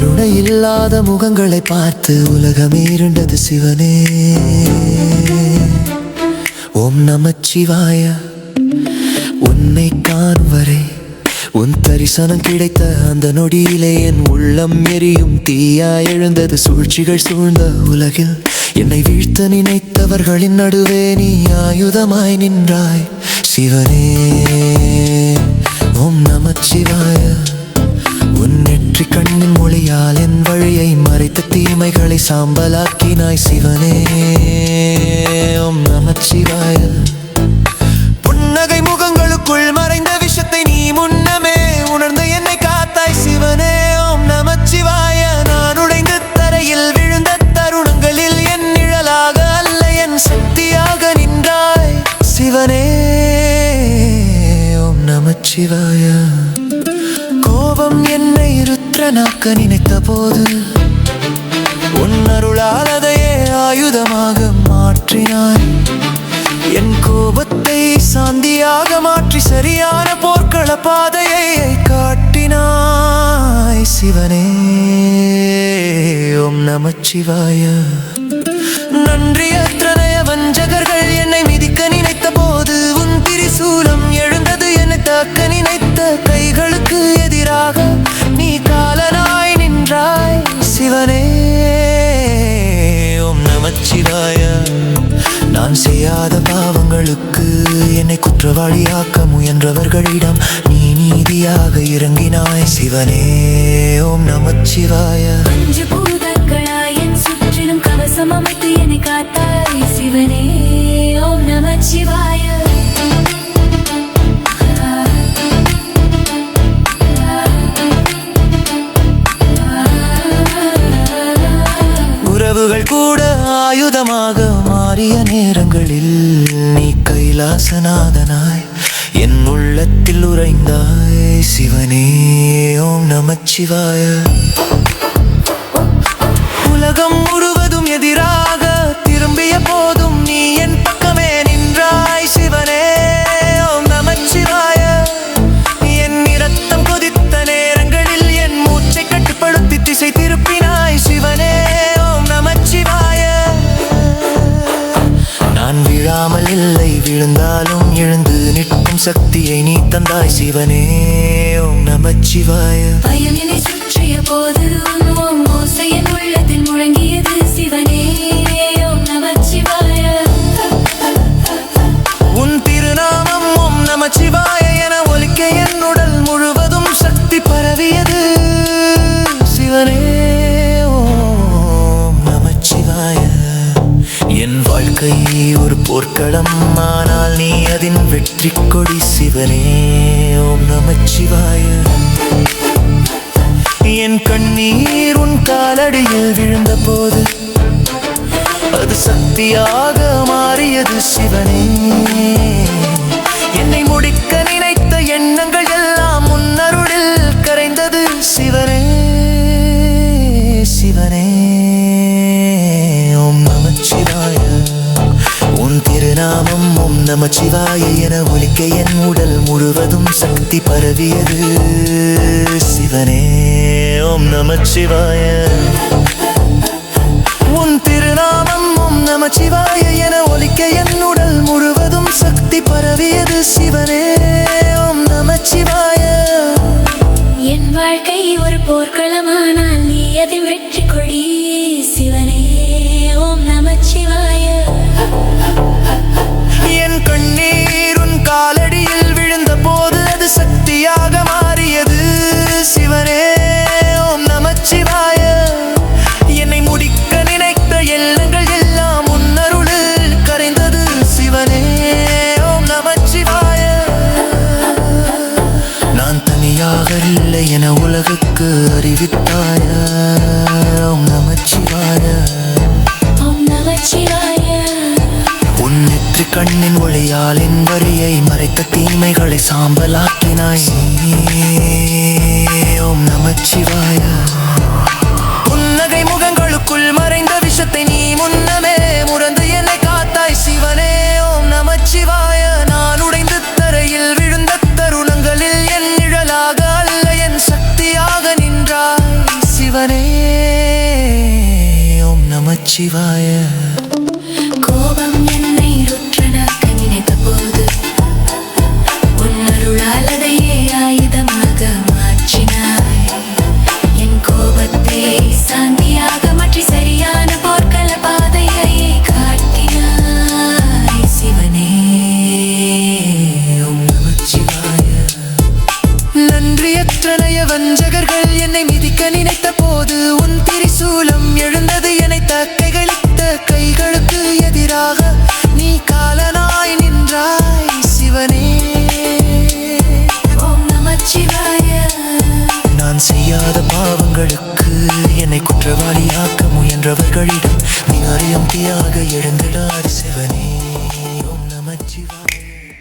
கருணை இல்லாத முகங்களை பார்த்து உலகமே இருண்டது சிவனே. ஓம் நமச்சிவாய. உன்னை காண்வரே உன் தரிசனம் கிடைத்த அந்த நொடியிலே என் உள்ளம் எரியும் தீயா எழுந்தது சூழ்ச்சிகள் சூழ்ந்த உலகில். என்னை வீழ்த்த நினைத்தவர்களின் நடுவே நீ ஆயுதமாய் நின்றாய் சிவனே. ஓம் நமச்சிவாய. வெற்றி கண்ணின் மொழியால் என் வழியை மறைத்த தீமைகளை சாம்பலாக்கினாய் சிவனே. ஓம் நமச்சிவாய புன்னகை முகங்களுக்குள் மறைந்த விஷத்தை நீ முன்னமே உணர்ந்து என்னை காத்தாய் சிவனே. ஓம் நமச்சிவாய நான் உடைந்து தரையில் விழுந்த தருணங்களில் என் நிழலாக அல்ல என் சக்தியாக நின்றாய் சிவனே. ஓம் நமச்சிவாயா கோபம் என்னை ருத்ரனாக்க நினைத்த போது உன் அதையே ஆயுதமாக மாற்றினாய். என் கோபத்தை சாந்தியாக மாற்றி சரியான போர்க்கள பாதையை காட்டினாய். சிவனே ஓம் நமச்சிவாய. நன்றியற்ற எதிராக நீ காலனாய் நின்றாய் சிவனே. ஓம் நமச்சிவாய. நான் செய்யாத பாவங்களுக்கு என்னை குற்றவாளியாக்க முயன்றவர்களிடம் நீ நீதியாக இறங்கினாய் சிவனே. ஓம் நமச்சிவாய. அஞ்சு பூதங்களாய் என் சுற்றிலும் கவசம் அமைத்து என்னை காத்தாய் சிவனே. ஓம் நமச்சிவாய. கூட ஆயுதமாக மாறிய நேரங்களில் நீ கைலாசநாதனாய் என் உள்ளத்தில் உறைந்தாய். சிவனே ஓம் நமச்சிவாய. உலகம் முழுவதும் எதிராக திரும்பிய போது விழாமல் இல்லை. விழுந்தாலும் எழுந்து நிற்கும் சக்தியை நீ தந்தாய் சிவனே. ஓம் நமச்சிவாய. பயம் என்னை சுற்றிய போது ஓம் ஓசை என் உள்ளத்தில் முழங்கியது சிவனே. ஓம் நமச்சிவாய. உன் திருநாமம் ஓம் நமச்சிவாய என ஒலிக்க என் உடல் முழுவதும் சக்தி பரவியது சிவனே. ஓம் நமச்சிவாய. என் வாழ்க்கை ஒரு போர்க்களம் ஆனால் நீ அதின் வெற்றி கொடி சிவனே. ஓம் நமச்சிவாய என் கண்ணீர் உன் காலடியில் விழுந்த போது அது சக்தியாக மாறியது சிவனே. என்னை முடிக்க நினைத்த நமச்சிவாய என ஒலிக்க என் உடல் முழுவதும் சக்தி பரவியது. சிவனே ஓம் நமச்சிவாய. உன் திருநாமம் ஓம் நமச்சிவாய என ஒலிக்க என் உடல் முழுவதும் சக்தி பரவியது. சிவனே உலகுக்கு அறிவித்தாய ஓம் நமச்சிவாய. உன் நெற்றி கண்ணின் ஒளியால் என் வரியை மறைத்த தீமைகளை சாம்பலாக்கினாய். ஓம் நமச்சிவாய. புன்னகை முகங்களுக்குள் மறைந்த விஷத்தை நீ முன்னமே என்னை குற்றவாளியாக்க முயன்றவர்களிடம் நீரியம் தீயாக எழுந்திடார் சிவனே. ஓம்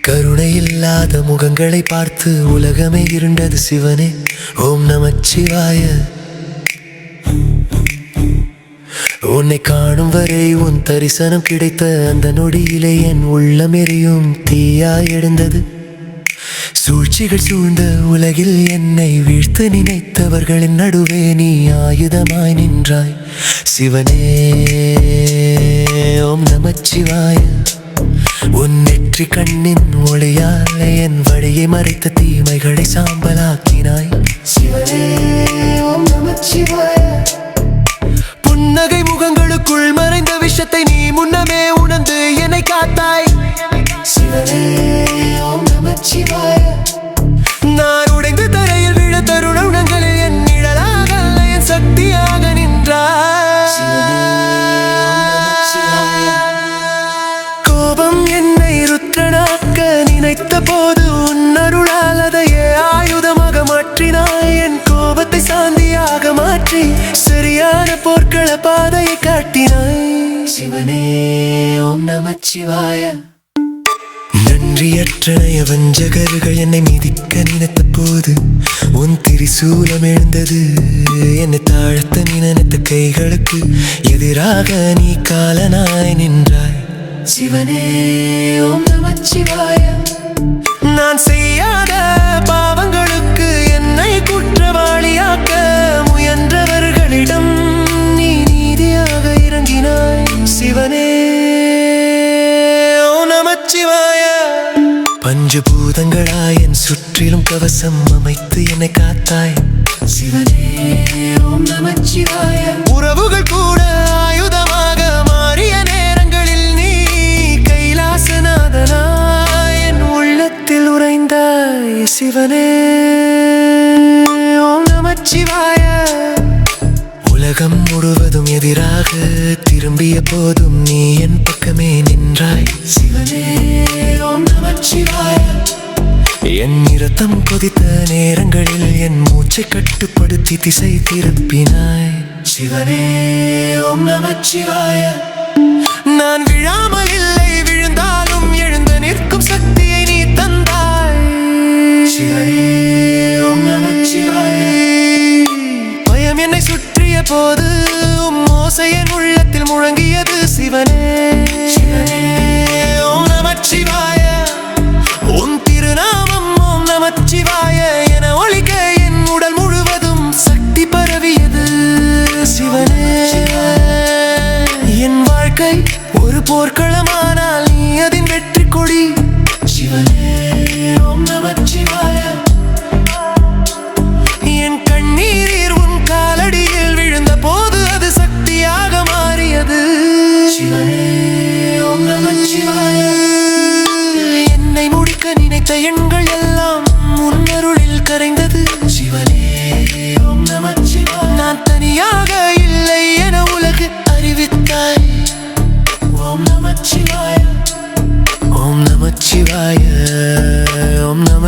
கருணை இல்லாத முகங்களை பார்த்து உலகமே இருண்டது சிவனே. ஓம் நமச்சிவாய உன்னை காணும் வரை உன் தரிசனம் கிடைத்த அந்த நொடியிலே என் உள்ளம் எரியும் தீயாய் எழுந்தது. சூழ்ச்சிகள் சூழ்ந்த உலகில் என்னை வீழ்த்து நினைத்தவர்களின் நடுவே நீ ஆயுதமாய் நின்றாய். சிவனே ஓம் நமச்சிவாய. உன் நெற்றி கண்ணின் ஒளியால் என் வழியை மறைத்த தீமைகளை சாம்பலாக்கினாய். சிவனே ஓம் நமச்சிவாய. புன்னகை முகங்களுக்குள் மறைந்த விஷத்தை நீ முன்னமே உணர்ந்து என்னை காத்தாய். சிவனே ஓம் நமச்சிவாய. சாந்தியாக மாற்றி சரியான போர்க்கள பாதையை காட்டினாய். சிவனே ஓம் நமச்சிவாய நன்றியற்றனைய வஞ்சகர்கள் என்னை மிதிக்க நினைத்த போது உன் திரிசூலம் எழுந்தது. என்னை தாழ்த்த நீ நினைத்த கைகளுக்கு எதிராக நீ காலனாய் நின்றாய். சிவனே ஓம் நமச்சிவாய நான் செய்யாத பஞ்சபூதங்களாய் என் சுற்றிலும் கவசம் அமைத்து என்னை காத்தாய். சிவனே ஓம் நமச்சிவாய உறவுகள் கூட ஆயுதமாக மாறிய நேரங்களில் நீ கைலாசநாதனாய் என் உள்ளத்தில் உறைந்தாய். சிவனே ஓம் நமச்சிவாய உலகம் முழுவதும் எதிராக திரும்பிய போதும் நீ என் பக்கமே நின்றாய். சிவனே ஓம் நமச்சிவாய என் இரத்தம் கொதித்த நேரங்களில் என் மூச்சை கட்டுப்படுத்தி திசை திருப்பினாய். சிவனே ஓம் நமச்சிவாய. நான் விழாமல் இல்லை விழுந்தாலும் எழுந்து நிற்கும் சக்தியை நீ தந்தாய். சிவனே ஓம் நமச்சிவாய. பயம் என்னை சுற்றிய போது நமச்சிவாய என ஒழிக்க என் உடல் முழுவதும் சக்தி பரவியது. சிவனே என் வாழ்க்கை ஒரு போர்க்களமானால்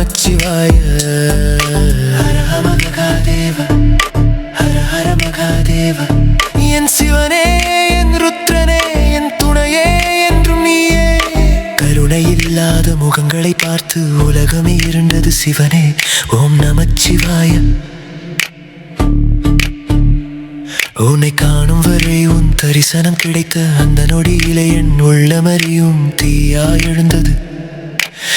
நமச்சிவாய ஹர ஹர மகாதேவ ஹர ஹர மகாதேவ என் சிவனே என் ருத்ரனே என் துணையே என்றும் நீயே. கருணை இல்லாத முகங்களை பார்த்து உலகமே இருண்டது சிவனே. ஓம் நமச்சிவாய உன்னை காணும் வரை உன் தரிசனம் கிடைத்த அந்த நொடியிலே என் உள்ளமறியும் தீயா எழுந்தது.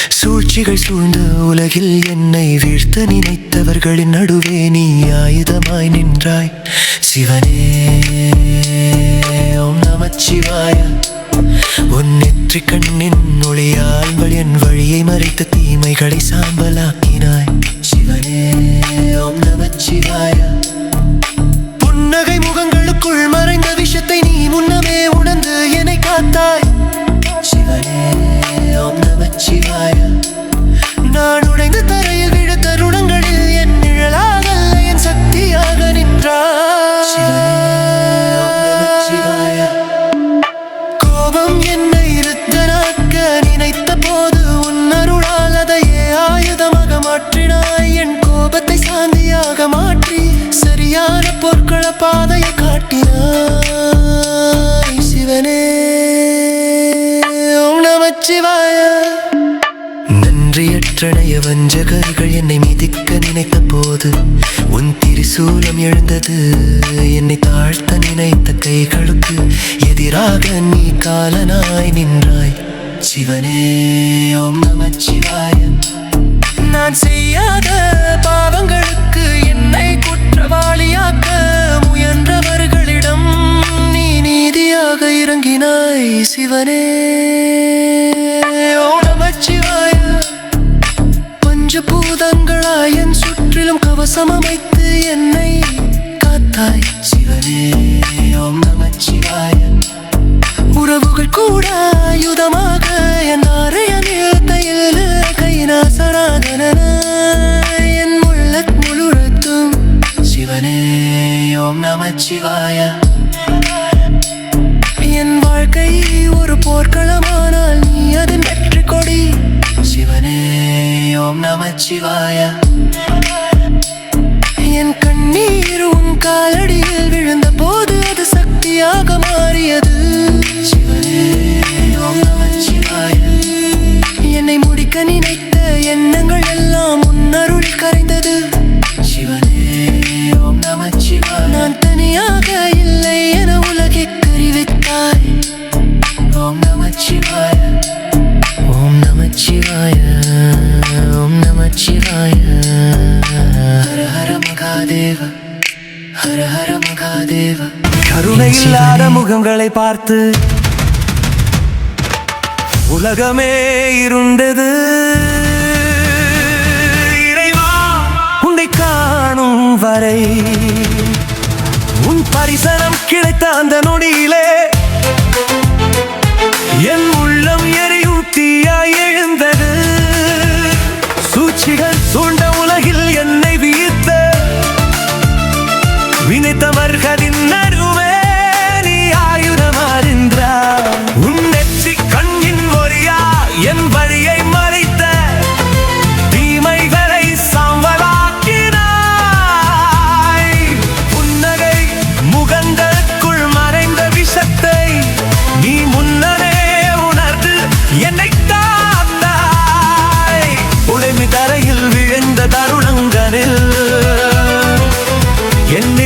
சூழ்ச்சிகள் சூழ்ந்த உலகில் என்னை வீழ்த்த நினைத்தவர்களின் நடுவே நீ ஆயுதமாய் நின்றாய். சிவனே ஓம் நமச்சிவாய. உன் நெற்றி கண்ணின் ஒளியால் என் வழியை மறைத்த தீமைகளை சாம்பலாக்கினாய். சிவனே ஓம் நமச்சிவாய. சிவாய. நன்றியற்றனைய வஞ்சகர்கள் என்னை மிதிக்க நினைத்த போது உன் திரிசூலம் எழுந்தது. என்னை தாழ்த்த நினைத்த கைகளுக்கு எதிராக நீ காலனாய் நின்றாய். சிவனே ஓம் நம சிவாய. நான் செய்யாத பாவங்களுக்கு என்னை குற்றவாளியாக்க முயன்றவர்களிடம் நீ நீதியாக இறங்கினாய். சிவனே. பஞ்சபூதங்களாய் என் சுற்றிலும் கவசம் அமைத்து என்னை காத்தாய். சிவனே ஓம் நமச்சிவாய உறவுகள் கூட ஆயுதமாக என் அறையனில் தையல் கைநாசராதன என் முள்ளத் முழுறத்தும் சிவனே ஓம் நமச்சிவாய என் வாழ்க்கை ஒரு போர்க்களமானால் நீ அதன் வெற்றி கொடி. ஓம் நமச்சிவாய என் கண்ணீர் உன் காலடியில் விழுந்த போது அது சக்தியாக மாறியது. என்னை முடிக்க நினைத்த எண்ணங்கள் எல்லாம் உன்னருள் கரைந்தது. நான் தனியாக இல்லை என உலகை தெரிவித்தாய் ஓம் நமச்சிவாய் கருணை இல்லாத முகங்களை பார்த்து உலகமே இருண்டது. இறைவா உன்னை காணும் வரை உன் பரிசனம் கிடைத்த அந்த நொடி தருணங்களில். என்ன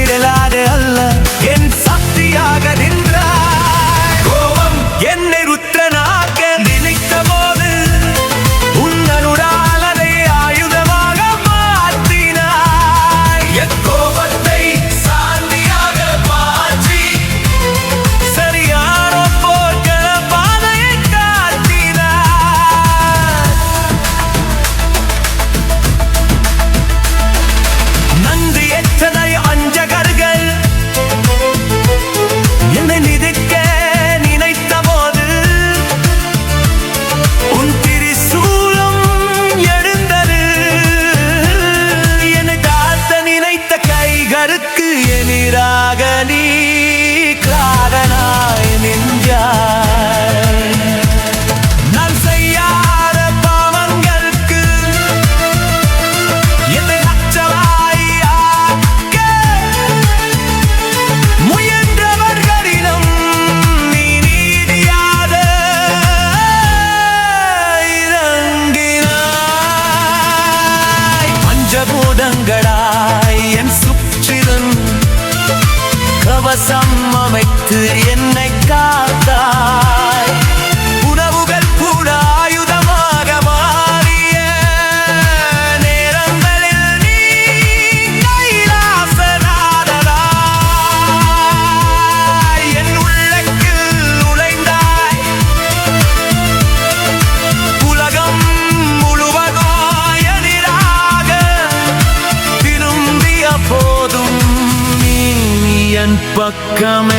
பஞ்சபூதங்களாய் என் சுற்றிலும் கவசம் அமைத்து என்னை காத்தாய். பக்கமே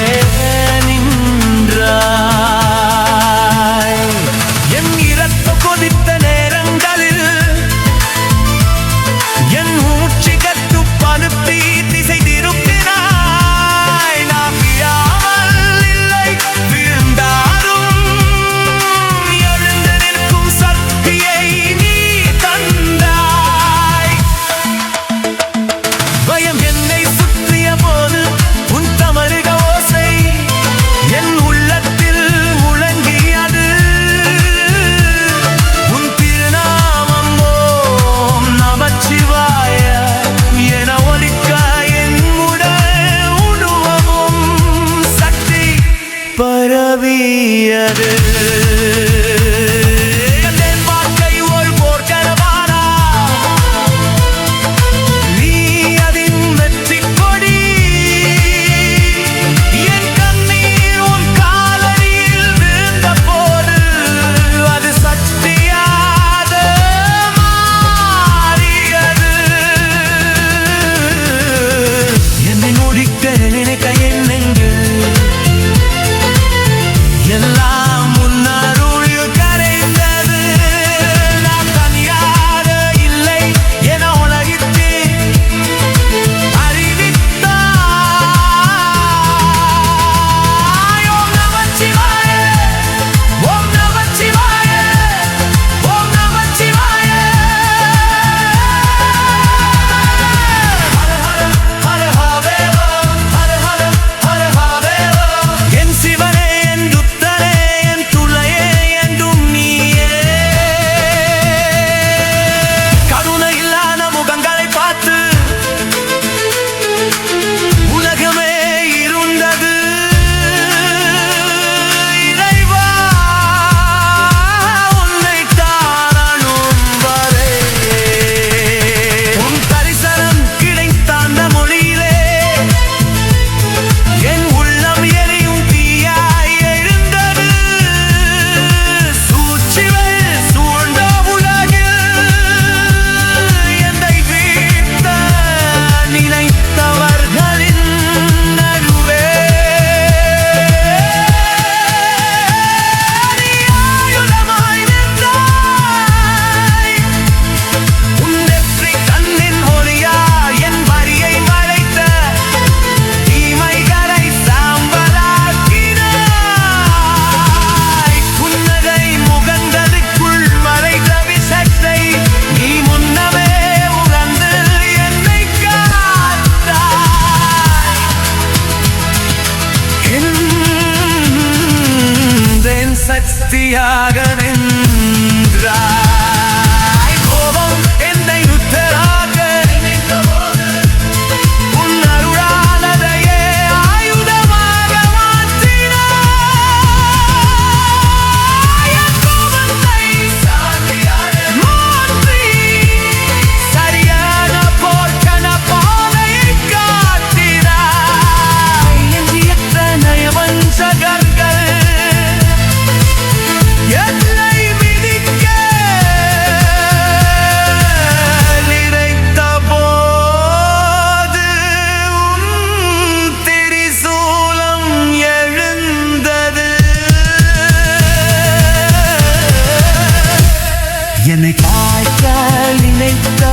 た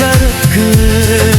がるく